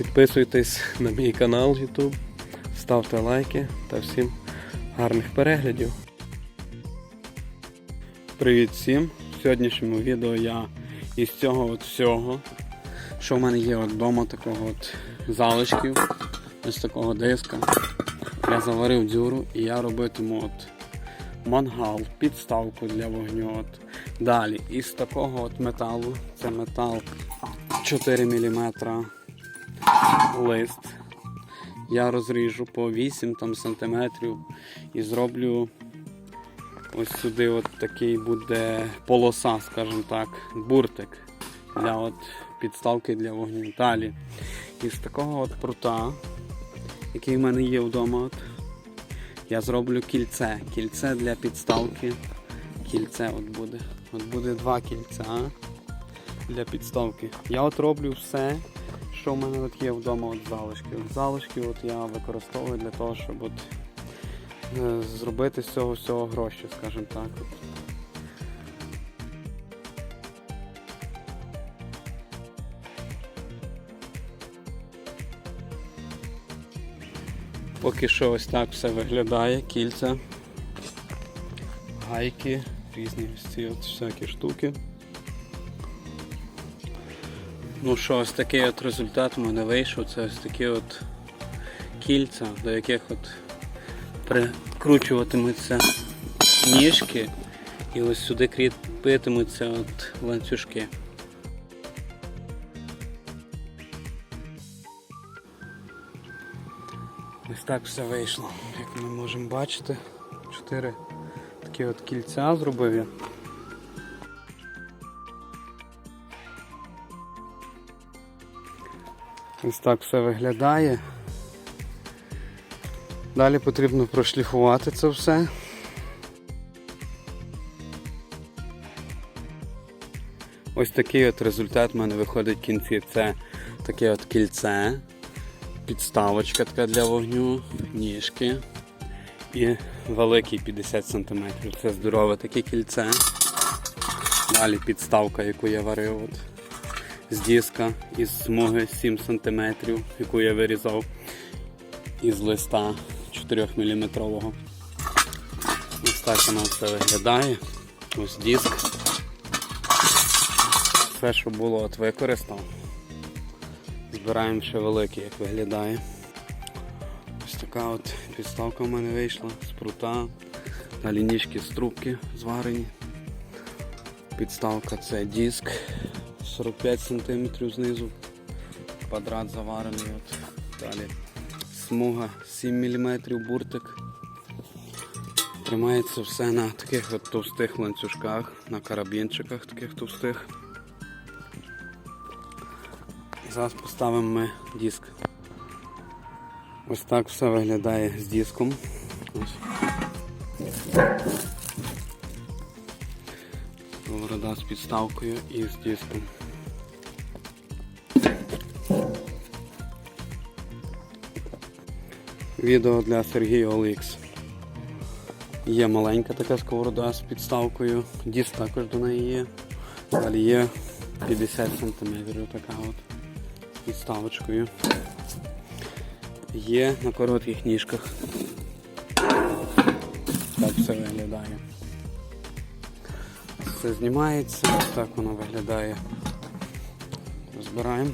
Підписуйтесь на мій канал YouTube, ставте лайки та всім гарних переглядів. Привіт всім! В сьогоднішньому відео я із цього от всього, що в мене є от вдома такого от залишків, ось такого диска. Я заварив дзюру і я робитиму от мангал, підставку для вогню. От. Далі із такого от металу, це метал 4 мм лист. Я розріжу по 8 там, сантиметрів і зроблю ось сюди от такий буде полоса, скажімо так, буртик для от підставки для вогню. Далі із такого от прута, який в мене є вдома, от, я зроблю кільце. Кільце для підставки. Кільце от буде. От буде два кільця для підставки. Я от роблю все, що в мене от є вдома от залишки. От залишки от я використовую для того, щоб от, е, зробити з цього всього гроші, скажімо так. Поки що ось так все виглядає, кільця, гайки, різні ці от всякі штуки. Ну що, ось такий от результат у мене вийшов. Це ось такі от кільця, до яких от прикручуватимуться ніжки і ось сюди кріпитимуться от ланцюжки. Ось так все вийшло, як ми можемо бачити. Чотири такі от кільця зробив я. Ось так все виглядає. Далі потрібно прошліфувати це все. Ось такий от результат в мене виходить в кінці. Це таке от кільце, підставочка така для вогню, ніжки і великий 50 см. Це здорове таке кільце. Далі підставка, яку я варив. От з диска із смуги 7 см, яку я вирізав із листа 4 мм. Ось так воно все виглядає. Ось диск. Все, що було, от використав. Збираємо ще великий, як виглядає. Ось така от підставка в мене вийшла з прута. Далі ніжки з трубки зварені. Підставка це диск 45 см знизу. Квадрат заварений. От. Далі смуга 7 мм буртик. Тримається все на таких от товстих ланцюжках, на карабінчиках таких товстих. Зараз поставимо ми диск. Ось так все виглядає з диском. Ось. Сковорода з підставкою і з диском. Відео для Сергія OLX. Є маленька така сковорода з підставкою, диск також до неї є. Далі є 50 см така от з підставочкою. Є на коротких ніжках. Так все виглядає. Все знімається, ось так воно виглядає. Розбираємо.